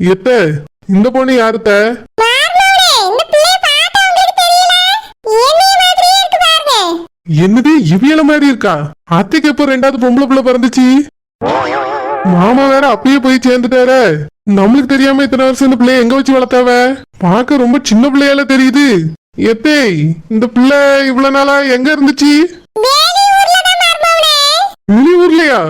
எத்த இந்த பொண்ணு யாருத்த? என்னது இவியல மாதிரி இருக்கா? அத்தைக்கு எப்போ ரெண்டாவது பொம்பளை பிள்ளை பிறந்துச்சு? மாமா வேற அப்பயே போய் சேர்ந்துட்டாரு. நம்மளுக்கு தெரியாம இத்தனை வருஷம் இந்த பிள்ளைய எங்க வச்சு வளர்த்தாவ? பார்க்க ரொம்ப சின்ன பிள்ளையால தெரியுது. எத்தே இந்த பிள்ளை இவ்வளவு நாளா எங்க இருந்துச்சு? வெளியூர்லயா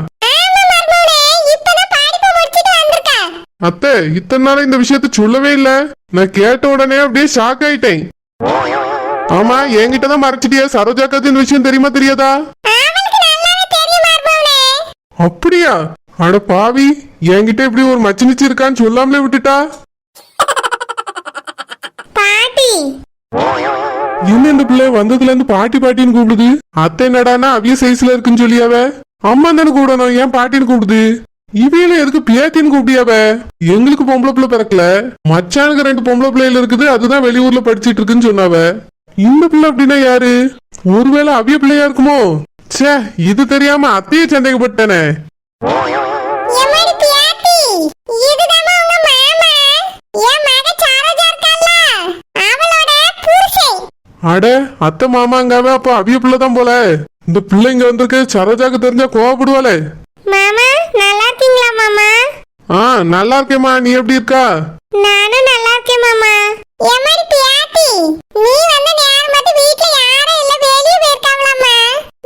அத்தை இத்தனை நாளா இந்த விஷயத்த சொல்லவே இல்ல. நான் கேட்ட உடனே அப்படியே ஷாக் ஆயிட்டேன். ஆமா என்கிட்ட தான் மறைச்சிட்டியா? சரோஜாக்காத்து இந்த விஷயம் தெரியுமா தெரியாதா? அப்படியா? அட பாவி என்கிட்ட இப்படி ஒரு மச்சினிச்சு இருக்கான்னு சொல்லாமலே விட்டுட்டா? பாட்டி. என்ன இந்த பிள்ளை வந்ததுல இருந்து பாட்டி பாட்டின்னு கூப்பிடுது? அத்தை என்னடான்னா அவிய சைஸ்ல இருக்குன்னு சொல்லியாவ? அம்மா தானே கூப்பிடணும் ஏன் பாட்டின்னு கூப்பிடுது? இவையில எதுக்கு பேத்தின்னு கூப்பிடியாவ எங்களுக்கு பொம்பளை பிள்ளை பிறக்கல. மச்சானுக்கு ரெண்டு பொம்பளை பிள்ளைகள் இருக்குது அதுதான் வெளியூர்ல படிச்சிட்டு இருக்குன்னு சொன்னாவ. இந்த பிள்ளை அப்படின்னா யாரு? ஒருவேளை அவிய பிள்ளையா இருக்குமோ? ச்சே இது தெரியாம அத்தையே சந்தேகப்பட்டேனே. அட அத்தை மாமாங்காவ அப்போ அவிய பிள்ளை தான் போல. இந்த பிள்ளை இங்க வந்திருக்கு சரோஜாக்கு தெரிஞ்சா கோவப்படுவாளே. மாமா ஆ நல்லா இருக்கேம்மா நீ எப்படி இருக்கா? நானும் நல்லா இருக்கேன் மாமா எம்மாடி பியாத்தி. நீ வந்து நேரம் பார்த்து வீட்ல யாரும் இல்ல வெளிய போயிருக்காங்களாம்மா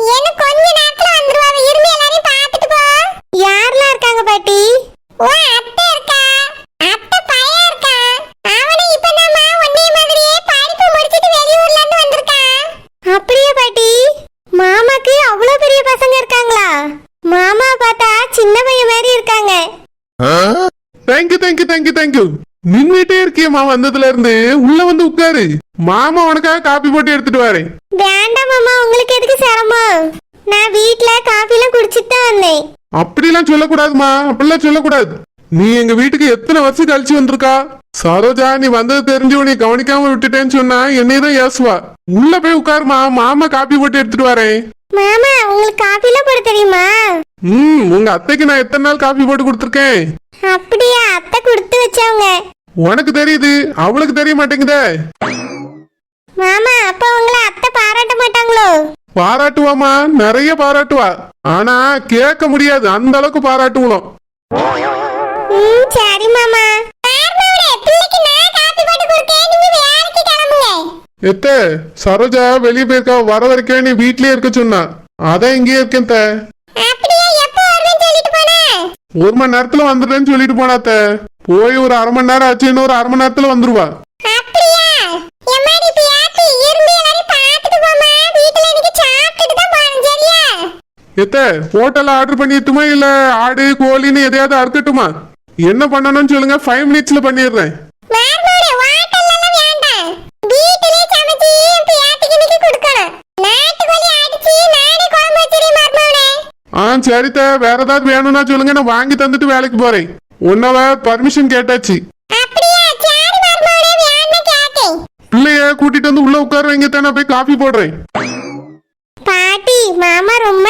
என்ன கொஞ்ச நேரத்துல வந்துருவாங்க இரும்பி எல்லாரையும் பார்த்துட்டு போ யாரெல்லாம் இருக்காங்க பாட்டி ஓ அத்தை இருக்கா அத்தை பையன் இருக்கா அவனும் இப்பதாம்மா உன்னைய மாதிரியே படிப்பு முடிச்சிட்டு வெளியூர்ல இருந்து வந்திருக்கான் அப்படியே பாட்டி மாமாக்கு அவ்வளவு பெரிய பசங்க இருக்காங்களா மாமா பார்த்தா சின்ன பையன் மாதிரி இருக்காங்க thank you thank you thank you thank you இருக்கியம்மா வந்ததுல இருந்து உள்ள வந்து உட்காரு. மாமா உனக்காக காப்பி போட்டு எடுத்துட்டு வரேன் வேண்டாம் மாமா உங்களுக்கு எதுக்கு சிரமம்? நான் வீட்ல காஃபிலாம் குடிச்சிட்டு தான் வந்தேன். அப்படிலாம் சொல்லக்கூடாதுமா அப்படிலாம் சொல்லக்கூடாது. நீ எங்க வீட்டுக்கு எத்தனை வருஷம் கழிச்சு வந்திருக்கா? சரோஜா நீ வந்தது தெரிஞ்சு உன்னை கவனிக்காம விட்டுட்டேன்னு சொன்னா என்னையதான் ஏசுவா. உள்ள போய் உட்காருமா மாமா காப்பி போட்டு எடுத்துட்டு வரேன் மாமா உங்களுக்கு காஃபிலாம் போட தெரியுமா? ம் உங்க அத்தைக்கு நான் எத்தனை நாள் காப்பி போட்டு கொடுத்துருக்கேன்? அப்படியா அத்தை கொடுத்து வச்சவங்க. உனக்கு தெரியுது அவளுக்கு தெரிய மாட்டேங்குதே. மாமா அப்ப உங்களை அத்தை பாராட்ட மாட்டாங்களோ? பாராட்டுவாமா நிறைய பாராட்டுவா. ஆனா கேட்க முடியாது அந்த அளவுக்கு பாராட்டுவோம். சரி மாமா. எத்த சரோஜா வெளியே போயிருக்கா வர வரைக்கும் நீ வீட்லயே இருக்க சொன்னா. அதான் இங்கேயே இருக்கேன் ஒரு மணி நேரத்துல வந்துடுறேன்னு சொல்லிட்டு போனாத்த போய் ஒரு அரை மணி நேரம் ஆச்சு இன்னும் ஒரு அரை மணி நேரத்துல வந்துருவா. எத்த ஹோட்டல்ல ஆர்டர் பண்ணிட்டுமா இல்ல ஆடு கோழின்னு எதையாவது அறுக்கட்டுமா? என்ன பண்ணணும்னு சொல்லுங்க ஃபைவ் மினிட்ஸ்ல பண்ணிடுறேன். ஆ சரித்த வேற ஏதாவது வேணும்னா சொல்லுங்க நான் வாங்கி தந்துட்டு வேலைக்கு போறேன். உன்னவ பர்மிஷன் கேட்டாச்சு. பிள்ளைய கூட்டிட்டு வந்து உள்ள உட்கார வைங்க தான் போய் காஃபி போடுறேன். பாட்டி மாமா ரொம்ப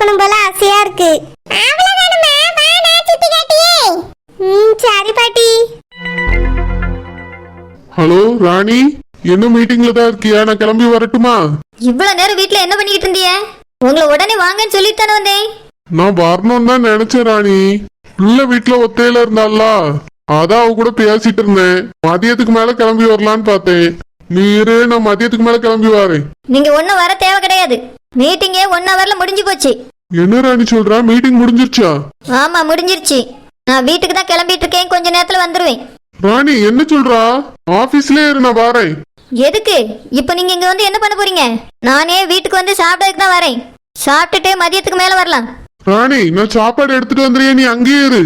பார்க்கணும் போல ஆசையா இருக்கு. சரி பாட்டி. ஹலோ ராணி. என்ன மீட்டிங்ல தான் இருக்கியா? நான் கிளம்பி வரட்டுமா? இவ்வளவு நேரம் வீட்ல என்ன பண்ணிக்கிட்டு இருந்தீங்க உங்களை உடனே வாங்கன்னு சொல்லிட்டு தானே வந்தேன். நான் வரணும்னு தான் நினைச்சேன் ராணி. பிள்ளை வீட்டுல ஒத்தையில இருந்தால அதான் அவ கூட பேசிட்டு இருந்தேன். மதியத்துக்கு மேல கிளம்பி வரலான்னு பார்த்தேன். நீ இரு நான் மதியத்துக்கு மேல கிளம்பி வரேன். நீங்க ஒன்றும் வர தேவை கிடையாது. மீட்டிங்கே ஒன் ஹவர்ல முடிஞ்சு போச்சு. என்ன ராணி சொல்றா? மீட்டிங் முடிஞ்சிருச்சா? ஆமா முடிஞ்சிருச்சு. நான் வீட்டுக்கு தான் கிளம்பிட்டு இருக்கேன். கொஞ்ச நேரத்துல வந்துருவேன். ராணி என்ன சொல்றா? ஆபீஸ்லயே இரு நான் வரேன். எதுக்கு? இப்போ நீங்க இங்க வந்து என்ன பண்ண போறீங்க? நானே வீட்டுக்கு வந்து சாப்பிடறதுக்கு தான் வரேன். சாப்பிட்டுட்டு மதியத்துக்கு மேல வரலாம். ராணி நான் சாப்பாடு எடுத்துட்டு வந்துறியா நீ அங்கேயே இரு.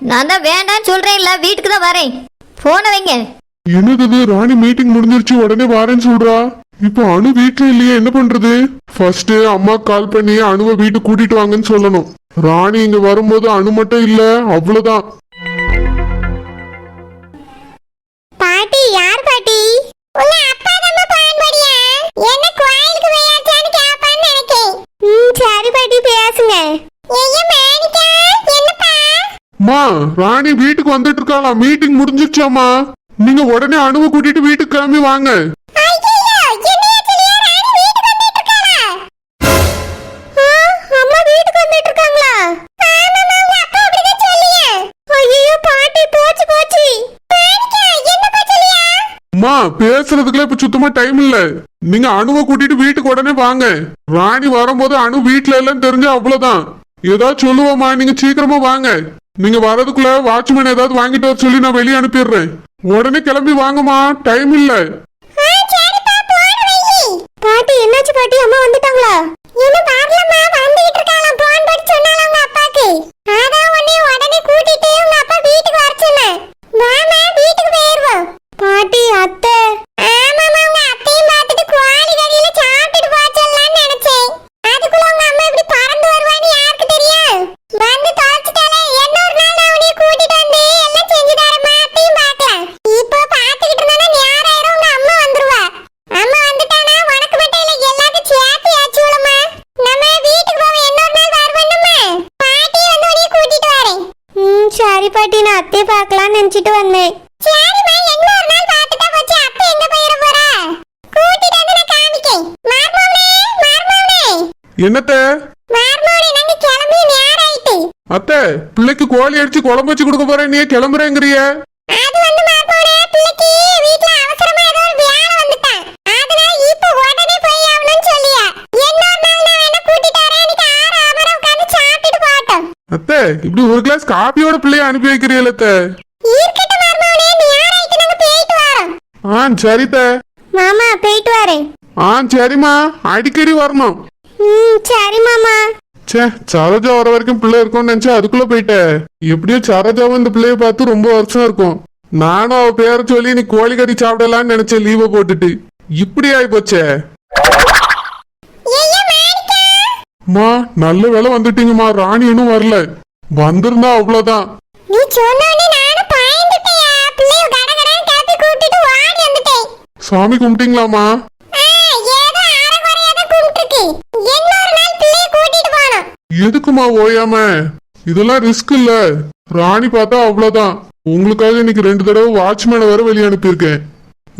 நான் தான் வேண்டாம்னு சொல்றேன் இல்ல வீட்டுக்கு தான் வரேன். போனை வைங்க. என்னது இது? ராணி மீட்டிங் முடிஞ்சிருச்சு. உடனே வரேன்னு சொல்றா. இப்போ அனு வீட்டுல இல்லையே என்ன பண்றது? ஃபர்ஸ்ட் அம்மா கால் பண்ணி அணுவை வீட்டுக்கு கூட்டிட்டு வாங்கன்னு சொல்லணும். ராணி இங்க வரும்போது அணு மட்டும் இல்ல அவ்வளவுதான். பாட்டி யார் பாட்டி? உங்க அப்பா நம்ம பான்படியா என்ன கோயிலுக்கு போயாச்சான்னு கேப்பான்னு நினைக்கேன். ம் சரி பாட்டி பேசுங்க. ஐயா மாணிக்கா என்னப்பா? மா ராணி வீட்டுக்கு வந்துட்டு இருக்காளா மீட்டிங் முடிஞ்சிருச்சாமா நீங்க உடனே அணுவை கூட்டிட்டு வீட்டுக்கு கிளம்பி வாங்க. பேசுறதுக்குலாம் இப்ப சுத்தமா டைம் இல்ல. நீங்க அணுவை கூட்டிட்டு வீட்டுக்கு உடனே வாங்க. ராணி வரும்போது அணு வீட்டுல இல்லைன்னு தெரிஞ்சு அவ்வளவுதான். ஏதாவது சொல்லுவோமா? நீங்க சீக்கிரமா வாங்க. நீங்க வரதுக்குள்ள வாட்ச்மேன் ஏதாவது வாங்கிட்டு வர சொல்லி நான் வெளியே அனுப்பிடுறேன். உடனே கிளம்பி வாங்கம்மா. டைம் இல்ல. பாட்டி என்னாச்சு பாட்டி? அம்மா வந்துட்டாங்களா? என்ன வரலம்மா வந்துகிட்டு இருக்காளாம். போன் பண்ணி சொன்னாலாம் உங்க அப்பாக்கு. அதான் உடனே உடனே கூட்டிட்டு உங்க அப்பா வீட்டுக்கு வர சொன்னேன் வாமா வீட்டுக்கு போயிருவோம் பாட்டி அத்தை ஆமாமா உங்க அத்தையும் பார்த்துட்டு கோழி கறியில சாப்பிட்டுட்டு போச்சலாம்னு நினைச்சேன் அதுக்குள்ள உங்க அம்மா இப்படி பறந்து வருவான்னு யாருக்கு தெரியும் வந்து தொலைச்சிட்டாலே இன்னொரு நாள் நான் உன்னைய கூட்டிட்டு வந்து எல்லாம் செஞ்சு தரேன் அத்தையும் பார்க்கலாம் இப்போ பார்த்துக்கிட்டு இருந்தா நேராயிரும் உங்க அம்மா வந்துருவா அம்மா வந்துட்டானா உனக்கு மட்டும் இல்ல எல்லாத்தையும் சேர்த்து ஏச்சு விடுமா நம்ம வீட்டுக்கு போக இன்னொரு நாள் வருவணுமா பாட்டி வந்து உன்னைய கூட்டிட்டு வரேன் ம் சரி பாட்டி நான் அத்தையை பார்க்கலாம்னு நினைச்சிட்டு வந்தேன் சரிம்மா இன்னொரு நாள் பார்த்துட்டா போச்சு அத்தை எங்க போயிட போறா கூட்டிட்டு வந்து நான் காமிக்கேன் மார்மோனே மார்மோனே என்னத்த மார்மோனே நாங்க கிளம்பி நேரம் ஆயிட்டு அத்தை பிள்ளைக்கு கோழி அடிச்சு குழம்பு வச்சு கொடுக்க போறேன் நீ கிளம்புறேங்கிறிய அது வந்து மார்மோனே பிள்ளைக்கு வீட்ல அவசரமா ஏதோ ஒரு வேலை வந்துட்டான் அதனால இப்போ உடனே போய் ஆகணும்னு சொல்லியா. இன்னொரு நாள் நான் வேணா கூட்டிட்டு வரேன். இன்னைக்கு ஆறு அவரை உட்காந்து சாப்பிட்டுட்டு போட்டோம் அத்தை இப்படி ஒரு கிளாஸ் காப்பியோட பிள்ளைய அனுப்பி வைக்கிறீல்ல அத்தை இருக்கட்டும் மார்மோனே நேரம் ஆயிட்டு நாங்க போயிட்டு வரோம் ஆ சரித்த. மாமா போயிட்டு வரேன். ஆ சரிம்மா. அடிக்கடி வரணும். ம் சரி மாமா. ச்சே சரோஜா வர வரைக்கும் பிள்ளை இருக்கும்னு நினைச்சா அதுக்குள்ள போயிட்ட. எப்படியோ சரோஜாவும் இந்த பிள்ளைய பார்த்து ரொம்ப வருஷம் இருக்கும். நானும் அவ பேரை சொல்லி நீ கோழி கறி சாப்பிடலாம்னு நினைச்சேன் லீவை போட்டுட்டு. இப்படி ஆயி போச்சே அம்மா நல்ல வேலை வந்துட்டீங்கம்மா. ராணி இன்னும் வரல. வந்திருந்தா அவ்வளவுதான். சாமி கும்பிட்டீங்களாமா எதுக்குமா ஓயாம? இதெல்லாம் ரிஸ்க் இல்ல. ராணி பார்த்தா அவ்வளவுதான். உங்களுக்காக இன்னைக்கு ரெண்டு தடவை வாட்ச்மேனை வேற வெளியே அனுப்பியிருக்கேன்.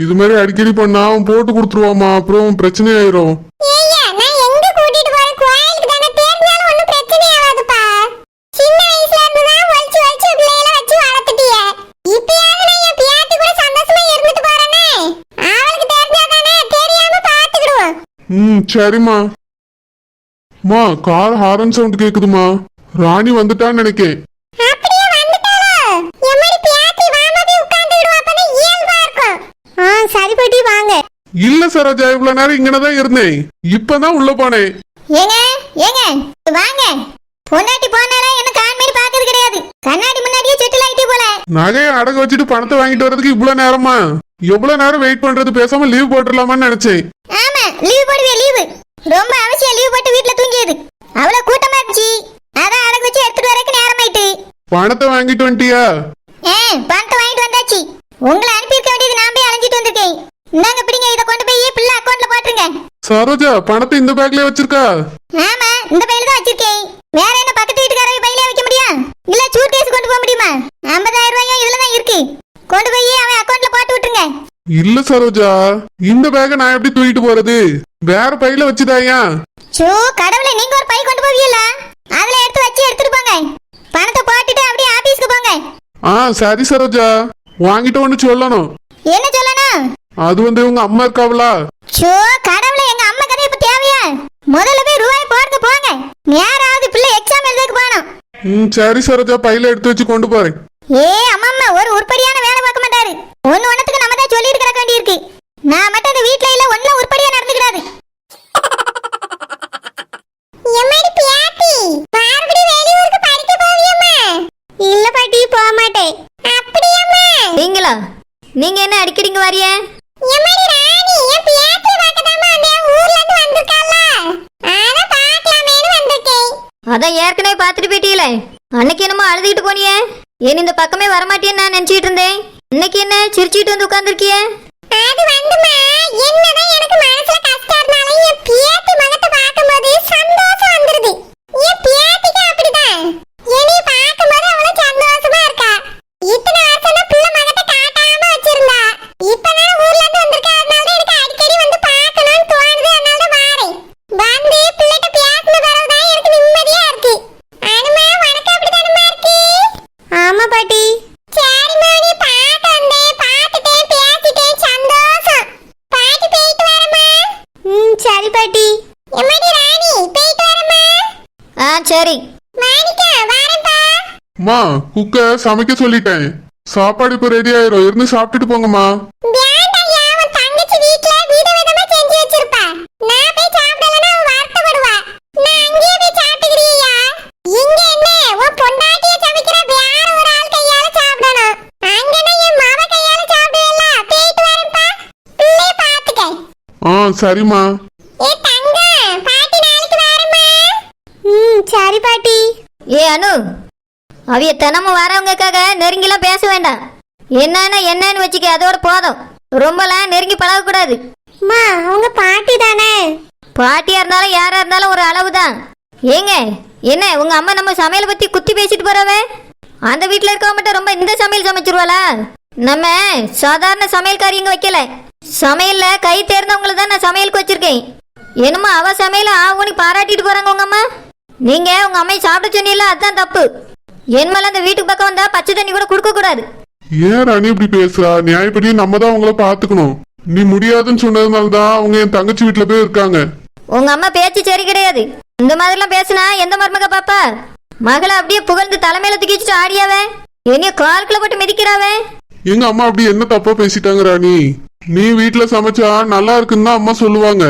இது மாதிரி அடிக்கடி பண்ணா அவன் போட்டு கொடுத்துருவாமா அப்புறம் பிரச்சனை ஆயிரும் ஏய்யா, நான் எங்க கூட்டிட்டு போறேன்? கோயிலுக்கு தானே. தெரிஞ்சாலும் ஒண்ணும் பிரச்சனை ஆகாதுப்பா. சின்ன வயசுல இருந்து தான் ஒளிச்சு ஒளிச்சு பிள்ளைகளை வச்சு வளர்த்துட்டியே. இப்பயாவது நான் என் பியாத்தி கூட சந்தோஷமா இருந்துட்டு போறேனே. அவளுக்கு தெரிஞ்சாதானே, தெரியாம பார்த்துக்கிடுவோம். ம் சரிம்மா. மா கார் ஹாரன் சவுண்ட் கேக்குதுமா ராணி வந்துட்டான்னு நினைக்கேன். அப்படியே வந்துட்டாளோ? எம்மாடி பியாத்தி வாமா போய் உட்கார்ந்துக்கிடுவோம். அப்பதான் இயல்பா இருக்கும். ஆ சரி பாட்டி வாங்க. இல்ல சரோஜா இவ்வளவு நேரம் இங்கனதான் இருந்தேன். இப்பதான் உள்ள போனேன். ஏங்க ஏங்க வாங்க. பொண்டாட்டி போனால என்ன கான் மாதிரி பாக்குறது கிடையாது. கண்ணாடி முன்னாடியே செட்டில் ஆயிட்டே போல. நகையை அடகு வச்சுட்டு பணத்தை வாங்கிட்டு வர்றதுக்கு இவ்வளவு நேரமா? எவ்வளவு நேரம் வெயிட் பண்றது? பேசாம லீவ் போட்டுடலாமான்னு நினைச்சேன். லீவ் போடுவே லீவு ரொம்ப அவசியம் லீவ் போட்டு வீட்ல தூங்கியது. அவ்வளவு கூட்டமா இருந்துச்சு. அதான் அடகு வச்சு எடுத்துட்டு வரக்கு நேரம் ஆயிட்டு பணத்தை வாங்கிட்டு வந்துட்டியா? ஏ பணத்தை வாங்கிட்டு வந்தாச்சு. உங்களை அனுப்பியிருக்க வேண்டியது நான் போய் அலைஞ்சிட்டு வந்திருக்கேன். இந்தாங்க பிடிங்க இதை கொண்டு போய் பிள்ளை அக்கௌண்ட்ல போட்டுருங்க. சரோஜா பணத்தை இந்த பேக்லயே வச்சிருக்கா? ஆமா இந்த பையில தான் வச்சிருக்கேன். வேற என்ன பக்கத்து வீட்டுக்காரங்க பையில வைக்க முடியும் இல்ல சூட்கேஸ் கொண்டு போக முடியுமா? ஐம்பதாயிரம் ரூபாயும் இதுல தான் இருக்கு. கொண்டு போய் அவன் அக்கௌண்ட்ல போட்டு விட்டுருங்க இல்ல சரோஜா இந்த பேக்கை நான் எப்படி தூக்கிட்டு போறது? வேற பையில வச்சுதாயா சோ கடவுளே நீங்க ஒரு பை கொண்டு போவீங்களா அதுல எடுத்து வச்சு எடுத்துட்டு போங்க. பணத்தை போட்டுட்டு அப்படியே ஆபீஸ்க்கு போங்க. ஆ சரி சரோஜா. வாங்கிட்ட ஒண்ணு சொல்லணும். என்ன சொல்லணும்? அது வந்து உங்க அம்மா இருக்காவளா? சோ கடவுளே எங்க அம்மா கதை இப்ப தேவையா? முதல்ல போய் ரூபாய் போடுங்க போங்க. நேராவது பிள்ளை எக்ஸாம் எழுதுக்கு போகணும். ம் சரி சரோஜா பையில எடுத்து வச்சு கொண்டு போறேன். ஏ அம்மா அம்மா ஒரு உருப்படியான வேலை பார்க்க மாட்டாரு. ஒண்ணு ஒண்ணுத்துக்கு நம்ம தான் சொல்லிட்டு கிடக்க வேண்டியிருக்கு நான் மட்டும் இந்த வீட்ல இல்ல ஒண்ணும் உருப்படியா நடந்துக்கிறாரு. இல்ல பாட்டி போக மாட்டேன். அப்படியாம்மா? நீங்களா? நீங்க என்ன அடிக்கடி இங்க வரிய? அந்த அதான் ஏற்கனவே பார்த்துட்டு போயிட்டீங்களே. அன்னைக்கு என்னமோ அழுதுகிட்டு போனியே. ஏன் இந்த பக்கமே வரமாட்டேன்னு நான் நினைச்சிட்டு இருந்தேன். இன்னைக்கு என்ன? சிரிச்சிட்டு வந்து உட்காந்துருக்கிய அது வந்துமா? என்னதான் எனக்கு மனசுல கஷ்டம் இருந்தாலும் என் பியாத்தி முகத்தை பார்க்கும்போது சந்தோஷம் வந்துருது என் பியாத்திக்கு அப்படிதான் என்னைய பார்க்கும்போது அவ்வளவு சந்தோஷமா இருக்கா இத்தனை வருஷம் தான் பிள்ளை முகத்தை காட்டாம வச்சிருந்தா இப்பதான் ஊர்ல இருந்து வந்திருக்கா அதனால தான் எனக்கு அடிக்கடி வந்து பார்க்கணும்னு தோணுது அதனால தான் வாரேன் வந்து பிள்ளைகிட்ட பேசின பிறகுதான் எனக்கு நிம்மதியா இருக்கு அனுமா உனக்கு அப்படிதானுமா இருக்கு ஆமா பாட்டி சரிம்மா நீ பார்க்க வந்தேன் பார்த்துட்டேன் பேசிட்டேன் சந்தோஷம் பாட்டி போயிட்டு வரமா ம் சரி பாட்டி எம்மாடி ராணி போயிட்டு வரமா ஆ சரி. அம்மா குக்க சமைக்க சொல்லிட்டேன். சாப்பாடு இப்ப ரெடி ஆயிரும். இருந்து சாப்பிட்டுட்டு போங்கம்மா. வேண்டாம்யா ஏ அனு அவிய தினமும் வரவங்கக்காக நெருங்கிலாம் பேச வேண்டாம். என்னன்னா என்னன்னு வச்சுக்க அதோட போதும். ரொம்பலாம் நெருங்கி பழகக்கூடாது. அம்மா அவங்க பாட்டி தானே? பாட்டியா இருந்தாலும் யாரா இருந்தாலும் ஒரு அளவு தான் ஏங்க என்ன உங்க அம்மா நம்ம சமையல் பத்தி குத்தி பேசிட்டு போறவ? அந்த வீட்ல இருக்கவங்க மட்டும் ரொம்ப இந்த சமையல் சமைச்சிருவாளா? நம்ம சாதாரண சமையல்காரியங்க வைக்கல. சமையல்ல கை தேர்ந்தவங்கள தான் நான் சமையலுக்கு வச்சிருக்கேன். என்னமோ அவ சமையல ஆவுன்னு பாராட்டிட்டு போறாங்க உங்க அம்மா? நீங்க உங்க அம்மையை சாப்பிட சொன்னீங்களா அதுதான் தப்பு. என் மேல அந்த வீட்டுக்கு பக்கம் வந்தா பச்சை தண்ணி கூட கொடுக்க கூடாது. ஏன் ராணி இப்படி பேசுறா? நியாயப்படி நம்ம தான் அவங்கள பாத்துக்கணும் நீ முடியாதுன்னு சொன்னதுனால தான் அவங்க என் தங்கச்சி வீட்டுல போய் இருக்காங்க. உங்க அம்மா பேச்சு சரி கிடையாது. இந்த மாதிரிலாம் பேசினா எந்த மருமக பாப்பா? மகளை அப்படியே புகழ்ந்து தலைமையில தூக்கி வச்சுட்டு ஆடியாவே? என்னைய கால்குள்ள போட்டு மிதிக்கிறாவே? எங்க அம்மா அப்படி என்ன தப்பா பேசிட்டாங்க ராணி? நீ வீட்டுல சமைச்சா நல்லா இருக்குன்னு தான் அம்மா சொல்லுவாங்க.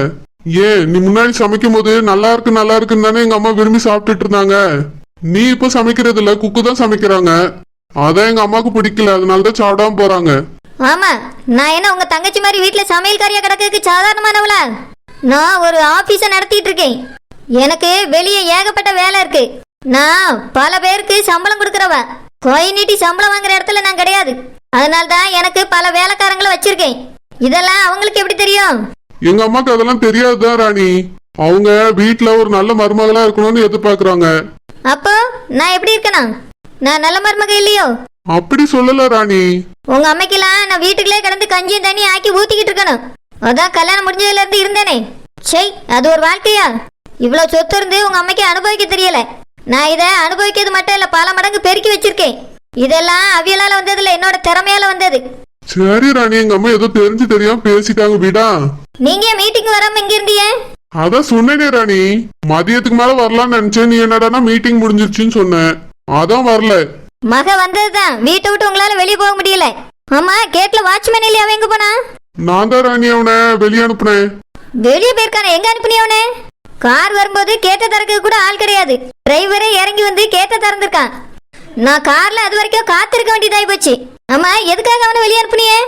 ஏன் நீ முன்னாடி சமைக்கும் போது நல்லா இருக்கு நல்லா இருக்குன்னு தானே எங்க அம்மா விரும்பி சாப்பிட்டுட்டு இருந்தாங்க. நீ இப்ப சமைக்கிறது இல்ல குக்கு தான் சமைக்கிறாங்க. அதான் எங்க அம்மாவுக்கு பிடிக்கல அதனால தான் சாப்பிடாம போறாங்க. ஆமா நான் என்ன உங்க தங்கச்சி மாதிரி வீட்டுல சமையல்காரியா கிடக்கு சாதாரணமானவளா நான் ஒரு ஆபீஸ நடத்திட்டு இருக்கேன். எனக்கு வெளியே ஏகப்பட்ட வேலை இருக்கு. நான் பல பேருக்கு சம்பளம் கொடுக்கறவ. கோய் நீட்டி சம்பளம் வாங்குற இடத்துல நான் கிடையாது. அதனால தான் எனக்கு பல வேலைக்காரங்களை வச்சிருக்கேன். இதெல்லாம் அவங்களுக்கு எப்படி தெரியும்? எங்க அம்மாக்கு அதெல்லாம் தெரியாதுதான் ராணி. அவங்க வீட்டுல ஒரு நல்ல மருமகளா இருக்கணும்னு எதிர்பார்க்கறாங்க. அப்போ நான் எப்படி இருக்கணும் நான் நல்ல மருமக இல்லையோ? அப்படி சொல்லல ராணி. உங்க அம்மைக்கெல்லாம் நான் வீட்டுக்குள்ளே கிடந்து கஞ்சியும் தண்ணி ஆக்கி ஊத்திக்கிட்டு இருக்கணும். அதான் கல்யாணம் முடிஞ்சதுல இருந்து இருந்தேனே. சை அது ஒரு வாழ்க்கையா? இவ்வளவு சொத்து இருந்து உங்க அம்மைக்கு அனுபவிக்க தெரியல. நான் இதை அனுபவிக்கிறது மட்டும் இல்ல பல மடங்கு பெருக்கி வச்சிருக்கேன். இதெல்லாம் அவியலால வந்தது இல்ல என்னோட திறமையால வந்தது. சரி ராணி எங்க அம்மா ஏதோ தெரிஞ்சு தெரியாம பேசிட்டாங்க விடா. நீங்க மீட்டிங் வராம இங்க இருந்தீங்க? அதான் சொன்னேனே ராணி. மதியத்துக்கு மேல வரலாம்னு நினைச்சேன். நீ என்னடானா மீட்டிங் முடிஞ்சிருச்சுன்னு சொன்ன அதான் வரல. மக வந்ததுதான். வீட்டை விட்டு உங்களால வெளியே போக முடியல. ஆமா கேட்ல வாட்ச்மேன் இல்லையா? அவன் எங்க போனா? நான் தான் ராணி அவனை வெளியே அனுப்புனேன். வெளியே போயிருக்கானே எங்க அனுப்புனியவனே கார் வரும்போது கேட்ட திறக்க கூட ஆள் கிடையாது. டிரைவரே இறங்கி வந்து கேட்ட திறந்திருக்கான். நான் கார்ல அது வரைக்கும் காத்திருக்க வேண்டியதாகி போச்சு. ஆமா எதுக்காக அவனை வெளியே அனுப்புனியே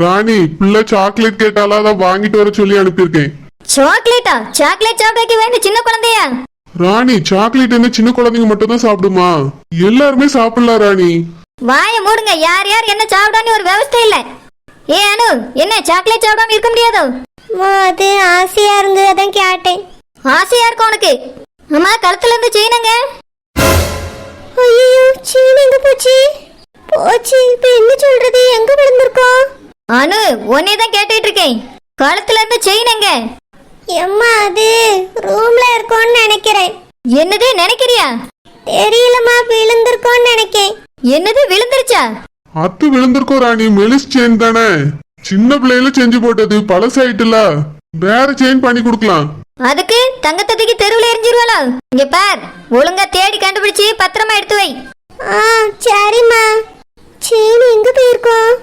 ராணி பிள்ளை சாக்லேட் கேட்டாலா அதான் வாங்கிட்டு வர சொல்லி அனுப்பியிருக்கேன். சாக்லேட்டா சாக்லேட் சாப்பிடக்கு வேண்டிய சின்ன குழந்தையா? ராணி சாக்லேட் என்ன சின்ன குழந்தைங்க மட்டும் தான் சாப்பிடுமா? எல்லாருமே சாப்பிடலாம் ராணி. வாயை மூடுங்க யார் யார் என்ன சாப்பிடான்னு ஒரு விவஸ்தை இல்ல. ஏ அனு என்ன சாக்லேட் சாப்பிடாம இருக்க முடியாதோ? அது ஆசையா இருந்து அதான் கேட்டேன். ஆசையா இருக்கும் உனக்கு? அம்மா கழுத்துல இருந்து செய்யணுங்க ஐயோ சீனி எங்க போச்சு? போச்சு இப்ப என்ன சொல்றது? எங்க விழுந்திருக்கோம் அனு உன்னை தான் கேட்டுட்டு இருக்கேன். கழுத்துல இருந்து செயினுங்க எம்மா அது ரூம்ல இருக்கோம்னு நினைக்கிறேன். என்னது நினைக்கிறியா? தெரியலம்மா விழுந்திருக்கோம்னு நினைக்கேன். என்னது விழுந்துருச்சா? அத்து விழுந்திருக்கோம் ராணி மெலிஸ் செயின் தானே. சின்ன பிள்ளையில செஞ்சு போட்டது பழசாயிட்டுல வேற செயின் பண்ணி கொடுக்கலாம். அதுக்கு தங்கத்தை தூக்கி தெருவில் எரிஞ்சிருவாளோ? இங்க பார் ஒழுங்கா தேடி கண்டுபிடிச்சு பத்திரமா எடுத்து வை. ஆ சரிம்மா. சேனு எங்க போயிருக்கோம்